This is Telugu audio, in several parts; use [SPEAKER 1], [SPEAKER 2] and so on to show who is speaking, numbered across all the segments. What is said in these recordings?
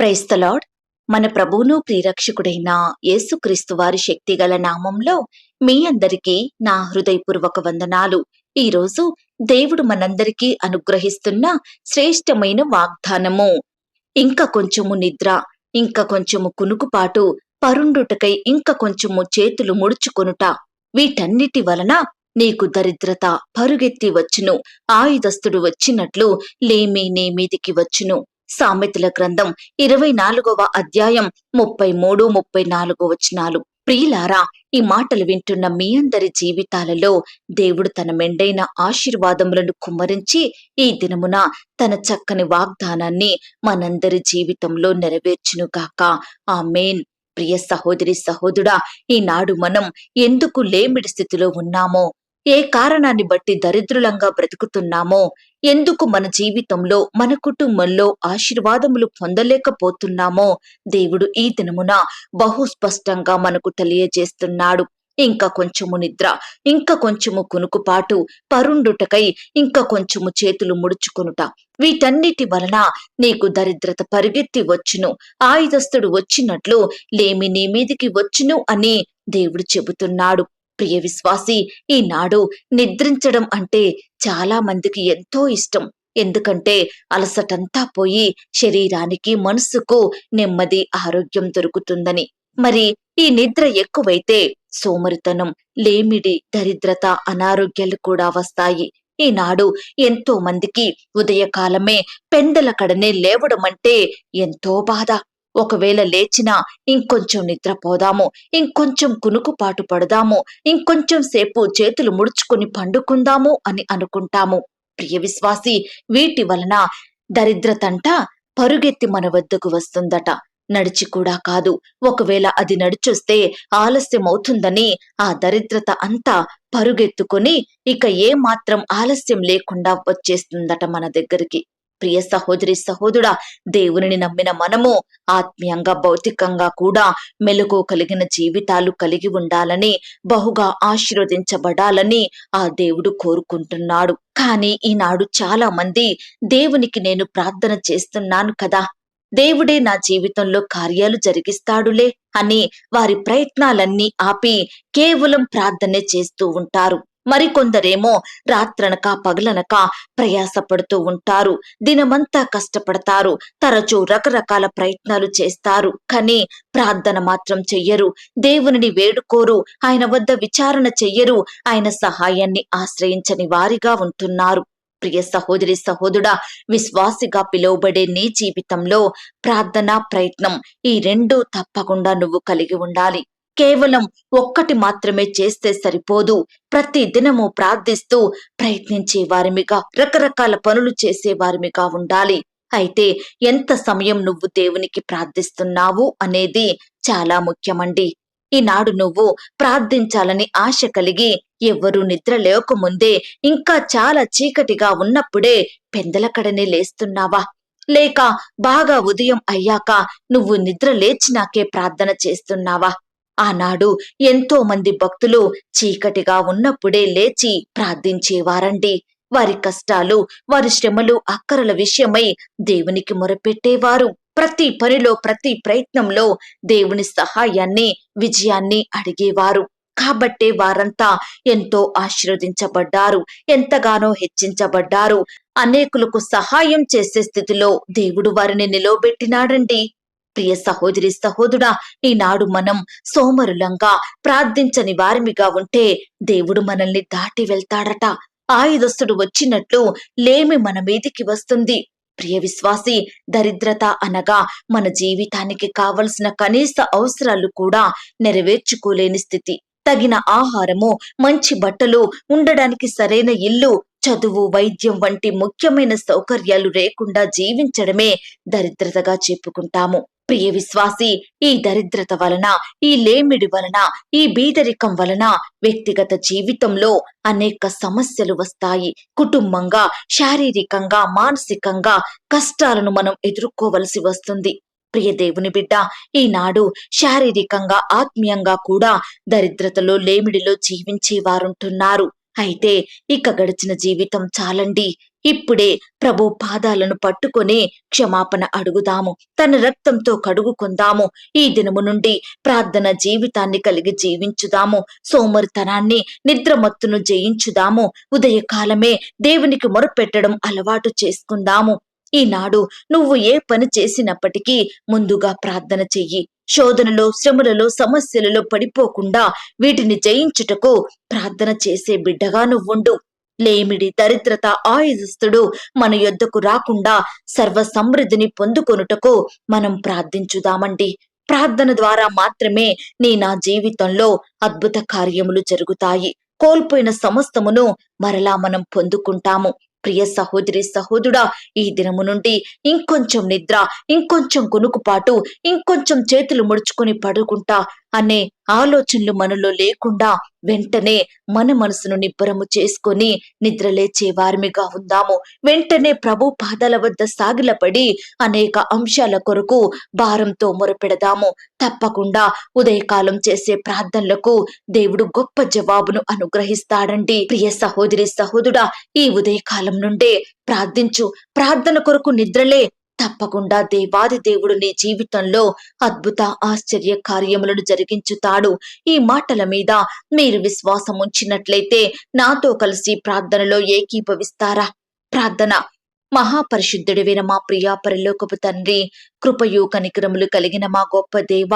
[SPEAKER 1] ప్రైస్తలాడ్ మన ప్రభువును ప్రియరక్షకుడైన యేసుక్రీస్తు వారి శక్తిగల నామంలో మీ అందరికీ నా హృదయపూర్వక వందనాలు. ఈరోజు దేవుడు మనందరికీ అనుగ్రహిస్తున్న శ్రేష్టమైన వాగ్దానము. ఇంకా కొంచెము నిద్ర ఇంకా కొంచెము కునుకుపాటు పరుండుటకై ఇంకా కొంచెము చేతులు ముడుచుకొనుట. వీటన్నిటి వలన నీకు దరిద్రత పరుగెత్తి వచ్చును ఆయుధస్తుడు వచ్చినట్లు లేమి నీ మీదికి వచ్చును. సామెతల గ్రంథం ఇరవై నాలుగవ అధ్యాయం ముప్పై మూడు ముప్పై నాలుగు వచనాలు. ప్రియులారా ఈ మాటలు వింటున్న మీ అందరి జీవితాలలో దేవుడు తన మెండైన ఆశీర్వాదములను కుమ్మరించి ఈ దినమున తన చక్కని వాగ్దానాన్ని మనందరి జీవితంలో నెరవేర్చునుగాక ఆమేన్. ప్రియ సహోదరి సహోదరుడా ఈనాడు మనం ఎందుకు లేమిడి స్థితిలో ఉన్నామో ఏ కారణాన్ని బట్టి దరిద్రులంగా బ్రతుకుతున్నామో? ఎందుకు మన జీవితంలో మన కుటుంబంలో ఆశీర్వాదములు పొందలేకపోతున్నామో? దేవుడు ఈ దినమున బహు స్పష్టంగా మనకు తెలియజేస్తున్నాడు. ఇంకా కొంచెము నిద్ర ఇంకా కొంచెము కునుకుపాటు పరుండుటకై ఇంకా కొంచెము చేతులు ముడుచుకొనుట. వీటన్నిటి వలన నీకు దరిద్రత పరిగెత్తి వచ్చును. ఆయుధస్తుడు వచ్చినట్లు లేమి నీ మీదికి వచ్చును అని దేవుడు చెబుతున్నాడు. ప్రియ విశ్వాసి ఈనాడు నిద్రించడం అంటే చాలా మందికి ఎంతో ఇష్టం. ఎందుకంటే అలసటంతా పోయి శరీరానికి మనసుకు నెమ్మది ఆరోగ్యం దొరుకుతుందని. మరి ఈ నిద్ర ఎక్కువైతే సోమరితనం లేమిడి దరిద్రత అనారోగ్యాలు కూడా వస్తాయి. ఈనాడు ఎంతో మందికి ఉదయకాలమే పెందల కడనే లేవడం అంటే ఎంతో బాధ. ఒకవేళ లేచినా ఇంకొంచెం నిద్రపోదాము ఇంకొంచెం కునుకుపాటు పడదాము ఇంకొంచెం సేపు చేతులు ముడుచుకుని పండుకుందాము అని అనుకుంటాము. ప్రియ విశ్వాసి వీటి వలన దరిద్రతంట పరుగెత్తి మన వద్దకు వస్తుందట. నడిచి కూడా కాదు. ఒకవేళ అది నడిచొస్తే ఆలస్యం అవుతుందని ఆ దరిద్రత అంతా పరుగెత్తుకొని ఇక ఏ మాత్రం ఆలస్యం లేకుండా వచ్చేస్తుందట మన దగ్గరికి. ప్రియ సహోదరి సహోదరుడా దేవునిని నమ్మిన మనము ఆత్మీయంగా భౌతికంగా కూడా మెలకు కలిగిన జీవితాలు కలిగి ఉండాలని బహుగా ఆశీర్వదించబడాలని ఆ దేవుడు కోరుకుంటున్నాడు. కానీ ఈనాడు చాలా మంది దేవునికి నేను ప్రార్థన చేస్తున్నాను కదా దేవుడే నా జీవితంలో కార్యాలు జరిగిస్తాడులే అని వారి ప్రయత్నాలన్నీ ఆపి కేవలం ప్రార్థనే చేస్తూ ఉంటారు. మరికొందరేమో రాత్రనక పగలనక ప్రయాసపడుతూ ఉంటారు. దినమంతా కష్టపడతారు. తరచూ రకరకాల ప్రయత్నాలు చేస్తారు. కానీ ప్రార్థన మాత్రం చెయ్యరు. దేవునిని వేడుకోరు. ఆయన వద్ద విచారణ చెయ్యరు. ఆయన సహాయాన్ని ఆశ్రయించని వారిగా ఉంటున్నారు. ప్రియ సహోదరి సహోదరుడా విశ్వాసిగా పిలువబడే నీ జీవితంలో ప్రార్థన ప్రయత్నం ఈ రెండు తప్పకుండా నువ్వు కలిగి ఉండాలి. కేవలం ఒక్కటి మాత్రమే చేస్తే సరిపోదు. ప్రతి దినము ప్రార్థిస్తూ ప్రయత్నించే వారిమిగా రకరకాల పనులు చేసే వారిమిగా ఉండాలి. అయితే ఎంత సమయం నువ్వు దేవునికి ప్రార్థిస్తున్నావు అనేది చాలా ముఖ్యమండి. ఈనాడు నువ్వు ప్రార్థించాలని ఆశ కలిగి ఎవ్వరూ నిద్ర లేకముందే ఇంకా చాలా చీకటిగా ఉన్నప్పుడే పెందలకడనే లేస్తున్నావా? లేక బాగా ఉదయం అయ్యాక నువ్వు నిద్ర లేచినాకే ప్రార్థన చేస్తున్నావా? ఆనాడు ఎంతో మంది భక్తులు చీకటిగా ఉన్నప్పుడే లేచి ప్రార్థించేవారండి. వారి కష్టాలు వారి శ్రమలు అక్కరల విషయమై దేవునికి మొరపెట్టేవారు. ప్రతి పనిలో ప్రతి ప్రయత్నంలో దేవుని సహాయాన్ని విజయాన్ని అడిగేవారు. కాబట్టే వారంతా ఎంతో ఆశీర్వదించబడ్డారు ఎంతగానో హెచ్చించబడ్డారు. అనేకులకు సహాయం చేసే స్థితిలో దేవుడు వారిని నిలవబెట్టినాడండి. ప్రియ సహోదరి సహోదుడా ఈనాడు మనం సోమరులంగా ప్రార్థించని వారిమిగా ఉంటే దేవుడు మనల్ని దాటి వెళ్తాడట. ఆయుధస్తుడు వచ్చినట్లు లేమి మన మీదికి వస్తుంది. ప్రియ విశ్వాసి దరిద్రత అనగా మన జీవితానికి కావలసిన కనీస అవసరాలు కూడా నెరవేర్చుకోలేని స్థితి. తగిన ఆహారము మంచి బట్టలు ఉండడానికి సరైన ఇల్లు చదువు వైద్యం వంటి ముఖ్యమైన సౌకర్యాలు లేకుండా జీవించడమే దరిద్రతగా చెప్పుకుంటాము. ప్రియ విశ్వాసి ఈ దరిద్రత వలన ఈ లేమిడి వలన ఈ బీదరికం వలన వ్యక్తిగత జీవితంలో అనేక సమస్యలు వస్తాయి. కుటుంబంగా శారీరకంగా మానసికంగా కష్టాలను మనం ఎదుర్కోవలసి వస్తుంది. ప్రియ దేవుని బిడ్డ ఈనాడు శారీరకంగా ఆత్మీయంగా కూడా దరిద్రతలో లేమిడిలో జీవించే వారుంటున్నారు. అయితే ఇక గడిచిన జీవితం చాలండి. ఇప్పుడే ప్రభు పాదాలను పట్టుకొని క్షమాపణ అడుగుదాము. తన రక్తంతో కడుగుకుందాము. ఈ దినము నుండి ప్రార్థన జీవితాన్ని కలిగి జీవించుదాము. సోమరితనాన్ని నిద్రమత్తును జయించుదాము. ఉదయకాలమే దేవునికి మొరపెట్టడం అలవాటు చేసుకుందాము. ఈనాడు నువ్వు ఏ పని చేసినప్పటికీ ముందుగా ప్రార్థన చెయ్యి. శోధనలో శ్రమలలో సమస్యలలో పడిపోకుండా వీటిని జయించుటకు ప్రార్థన చేసే బిడ్డగా నువ్వుండు. లేమిడి దరిద్రత ఆయుధస్తుడు మన యొద్దకు రాకుండా సర్వ సమృద్ధిని పొందుకొనుటకు మనం ప్రార్థించుదామండి. ప్రార్థన ద్వారా మాత్రమే నీ నా జీవితంలో అద్భుత కార్యములు జరుగుతాయి. కోల్పోయిన సమస్తమును మరలా మనం పొందుకుంటాము. ప్రియ సహోదరి సహోదరుడా ఈ దినము నుండి ఇంకొంచెం నిద్ర ఇంకొంచెం కొనుకుపాటు ఇంకొంచెం చేతులు ముడుచుకొని పడుకుంటా. అనే ఆలోచనలు మనలో లేకుండా వెంటనే మన మనసును నిబ్బరము చేసుకొని నిద్రలేచే వారిమిగా ఉందాము. వెంటనే ప్రభు పాదాల వద్ద సాగిలపడి అనేక అంశాల కొరకు భారంతో మొరపెడదాము. తప్పకుండా ఉదయకాలం చేసే ప్రార్థనలకు దేవుడు గొప్ప జవాబును అనుగ్రహిస్తాడండి. ప్రియ సహోదరి సహోదుడా ఈ ఉదయకాలం నుండే ప్రార్థించు. ప్రార్థన కొరకు నిద్రలే తప్పకుండా దేవాది దేవుడు నీ జీవితంలో అద్భుత ఆశ్చర్య కార్యములను జరిగించుతాడు. ఈ మాటల మీద మీరు విశ్వాసం ఉంచినట్లయితే నాతో కలిసి ప్రార్థనలో ఏకీభవిస్తారా? ప్రార్థన మహాపరిశుద్ధుడివైన మా ప్రియా పరలోకపు తండ్రి కృపయు కనికరములు కలిగిన మా గొప్ప దేవ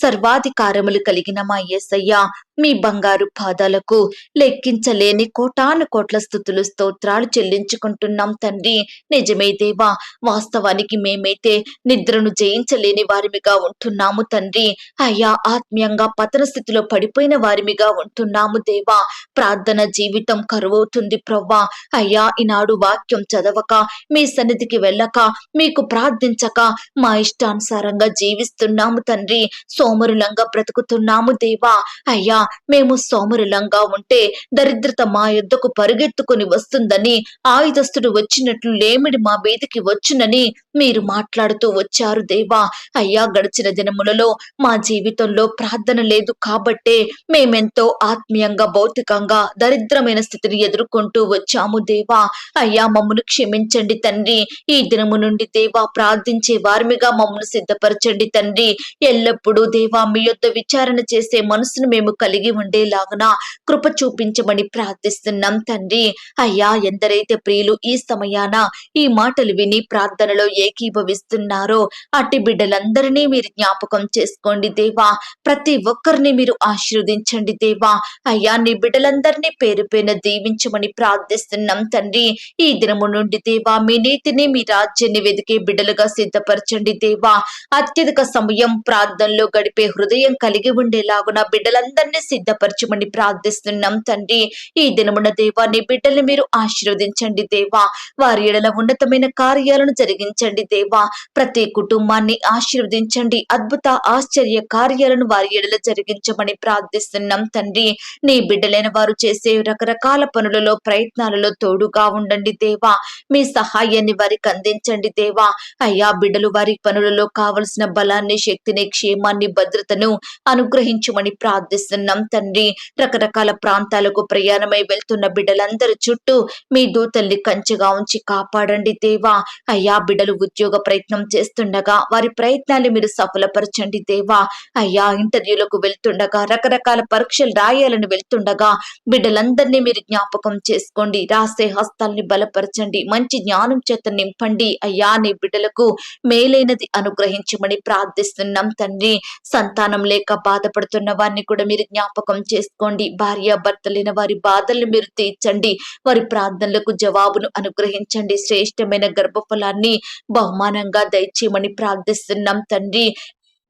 [SPEAKER 1] సర్వాధికారములు కలిగిన మా యేసయ్య మీ బంగారు పాదాలకు లెక్కించలేని కోటాను కోట్ల స్థుతులు స్తోత్రాలు చెల్లించుకుంటున్నాం తండ్రి. నిజమే దేవా వాస్తవానికి మేమైతే నిద్రను జయించలేని వారిమిగా ఉంటున్నాము తండ్రి. అయ్యా ఆత్మీయంగా పతన స్థితిలో పడిపోయిన వారిమిగా ఉంటున్నాము దేవా. ప్రార్థన జీవితం కరువవుతుంది ప్రవ్వా. అయ్యా ఈనాడు వాక్యం చదవక మీ సన్నిధికి వెళ్ళక మీకు ప్రార్థించక మా ఇష్టానుసారంగా జీవిస్తున్నాము తండ్రి. సోమరులంగా బ్రతుకుతున్నాము దేవా. అయ్యా మేము సోమరులంగా ఉంటే దరిద్రత మా యొద్దకు పరుగెత్తుకుని వస్తుందని ఆయుధస్తుడు వచ్చినట్లు లేమిడి మా మీదికి వచ్చునని మీరు మాట్లాడుతూ వచ్చారు దేవా. అయ్యా గడిచిన దినములలో మా జీవితంలో ప్రార్థన లేదు కాబట్టే మేమెంతో ఆత్మీయంగా భౌతికంగా దరిద్రమైన స్థితిని ఎదుర్కొంటూ వచ్చాము దేవా. అయ్యా మమ్మను క్షమించండి. తండ్రి. ఈ దినము నుండి దేవా ప్రార్థించే వారిమిగా మమ్మల్ని సిద్ధపరచండి తండ్రి. ఎల్లప్పుడూ దేవా మీ యొక్క విచారణ చేసే మనసును మేము కలిగి ఉండేలాగున కృప చూపించమని ప్రార్థిస్తున్నాం తండ్రి. అయ్యా ఎందరైతే ప్రియులు ఈ సమయాన ఈ మాటలు విని ప్రార్థనలో ఏకీభవిస్తున్నారో అట్టి బిడ్డలందరినీ మీరు జ్ఞాపకం చేసుకోండి దేవా. ప్రతి ఒక్కరిని మీరు ఆశీర్వదించండి దేవా. అయ్యా నీ బిడ్డలందరినీ పేరు పైన దీవించమని ప్రార్థిస్తున్నాం తండ్రి. ఈ దినము నుండి దేవా మీ నీతిని మీ రాజ్యాన్ని వెతికే బిడ్డలుగా సిద్ధపరచండి దేవా. అత్యధిక సమయం ప్రార్థనలో గడిపే హృదయం కలిగి ఉండేలాగున బిడ్డలందరినీ సిద్ధపరచమని ప్రార్థిస్తున్నాం తండ్రి. ఈ దినమున దేవా నీ బిడ్డల్ని మీరు ఆశీర్వదించండి దేవా. వారి ఎడల ఉన్నతమైన కార్యాలను జరిగించండి దేవా. ప్రతి కుటుంబాన్ని ఆశీర్వదించండి. అద్భుత ఆశ్చర్య కార్యాలను వారి ఎడల జరిగించమని ప్రార్థిస్తున్నాం తండ్రి. నీ బిడ్డలైన వారు చేసే రకరకాల పనులలో ప్రయత్నాలలో తోడుగా ఉండండి దేవా. మీ సహాయాన్ని వారికి అందించండి దేవా. అయ్యా బిడ్డలు వారి పనులలో కావలసిన బలాన్ని శక్తిని క్షేమాన్ని భద్రతను అనుగ్రహించమని ప్రార్థిస్తున్నాం తండ్రి. రకరకాల ప్రాంతాలకు ప్రయాణమై వెళ్తున్న బిడ్డలందరి చుట్టూ మీ దూతల్ని కంచెగా ఉంచి కాపాడండి దేవా. అయ్యా బిడ్డలు ఉద్యోగ ప్రయత్నం చేస్తుండగా వారి ప్రయత్నాలు మీరు సఫలపరచండి దేవా. అయ్యా ఇంటర్వ్యూలకు వెళ్తుండగా రకరకాల పరీక్షలు రాయాలని వెళ్తుండగా బిడ్డలందరినీ మీరు జ్ఞాపకం చేసుకోండి. రాసే హస్తాల్ని బలపరచండి. మంచి జ్ఞానం చేత నింపండి. అయ్యా నీ బిడ్డలకు మేలైనది అనుగ్రహించమని ప్రార్థిస్తున్నాం తండ్రి. సంతానం లేక బాధపడుతున్న వారిని కూడా మీరు జ్ఞాపకం చేసుకోండి. భార్య భర్త లేని వారి బాధల్ని మీరు తీర్చండి. వారి ప్రార్థనలకు జవాబును అనుగ్రహించండి. శ్రేష్టమైన గర్భఫలాన్ని బహుమానంగా దయచేయమని ప్రార్థిస్తున్నాం తండ్రి.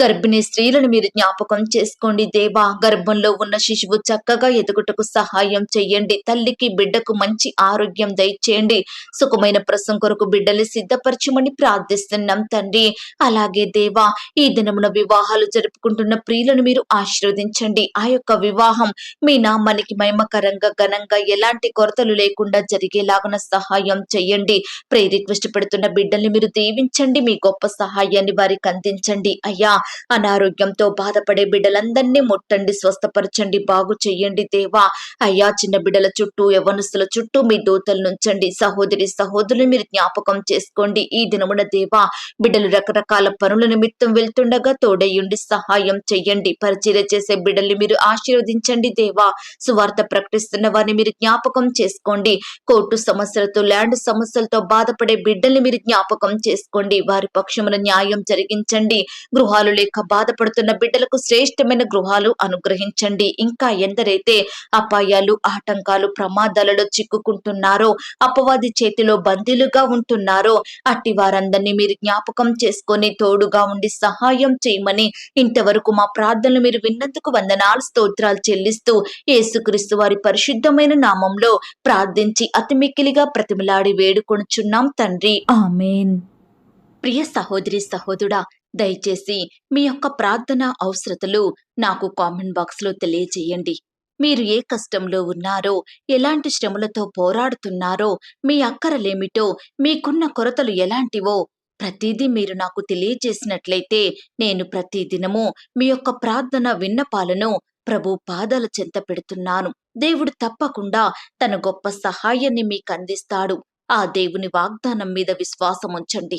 [SPEAKER 1] గర్భిణీ స్త్రీలను మీరు జ్ఞాపకం చేసుకోండి దేవా. గర్భంలో ఉన్న శిశువు చక్కగా ఎదుగుటకు సహాయం చెయ్యండి. తల్లికి బిడ్డకు మంచి ఆరోగ్యం దయచేయండి. సుఖమైన ప్రసం కొరకు బిడ్డలు సిద్ధపరచమని ప్రార్థిస్తున్నాం తండ్రి. అలాగే దేవా ఈ దినమున వివాహాలు జరుపుకుంటున్న ప్రియులను మీరు ఆశీర్వదించండి. ఆ యొక్క వివాహం మీ నామానికి మహిమకరంగా ఘనంగా ఎలాంటి కొరతలు లేకుండా జరిగేలాగున సహాయం చెయ్యండి. ప్రే రిక్వెస్ట్ పెడుతున్న బిడ్డల్ని మీరు దీవించండి. మీ గొప్ప సహాయాన్ని వారికి అందించండి. అయ్యా అనారోగ్యంతో బాధపడే బిడ్డలందరినీ ముట్టండి స్వస్థపరచండి బాగు చెయ్యండి దేవా. అయ్యా చిన్న బిడ్డల చుట్టూ యవనస్తుల చుట్టూ మీ దూతలు నుంచండి. సహోదరి సహోదరులు మీరు జ్ఞాపకం చేసుకోండి. ఈ దినమున దేవా బిడ్డలు రకరకాల పనుల నిమిత్తం వెళ్తుండగా తోడయ్యుండి సహాయం చెయ్యండి. పరిచర్య చేసే బిడ్డల్ని మీరు ఆశీర్వదించండి దేవా. సువార్త ప్రకటిస్తున్న వారిని మీరు జ్ఞాపకం చేసుకోండి. కోర్టు సమస్యలతో ల్యాండ్ సమస్యలతో బాధపడే బిడ్డల్ని మీరు జ్ఞాపకం చేసుకోండి. వారి పక్షమున న్యాయం జరిగించండి. గృహాలు లేక బాధపడుతున్న బిడ్డలకు శ్రేష్టమైన గృహాలు అనుగ్రహించండి. ఇంకా ఎందరైతే అపాయాలు ఆటంకాలు ప్రమాదాలలో చిక్కుకుంటున్నారో అపవాది చేతిలో బందీలుగా ఉంటున్నారో అట్టి వారందరినీ మీరు జ్ఞాపకం చేసుకొని తోడుగా ఉండి సహాయం చేయమని ఇంతవరకు మా ప్రార్థనలు మీరు విన్నందుకు వందనాలు స్తోత్రాలు చెల్లిస్తూ యేసుక్రీస్తు వారి పరిశుద్ధమైన నామంలో ప్రార్థించి అతి మిక్కిలిగా ప్రతిమలాడి వేడుకొనుచున్నాం తండ్రి. ఆమెన్. ప్రియ సహోదరి సహోదరుడా దయచేసి మీ యొక్క ప్రార్థన అవసరతలు నాకు కామెంట్ బాక్స్లో తెలియజేయండి. మీరు ఏ కష్టంలో ఉన్నారో ఎలాంటి శ్రమలతో పోరాడుతున్నారో మీ అక్కరలేమిటో మీకున్న కొరతలు ఎలాంటివో ప్రతిదీ మీరు నాకు తెలియజేసినట్లయితే నేను ప్రతిదినము మీ యొక్క ప్రార్థన విన్నపాలను ప్రభు పాదాల చెంత పెడుతున్నాను. దేవుడు తప్పకుండా తన గొప్ప సహాయాన్ని మీకు అందిస్తాడు. ఆ దేవుని వాగ్దానం మీద విశ్వాసం ఉంచండి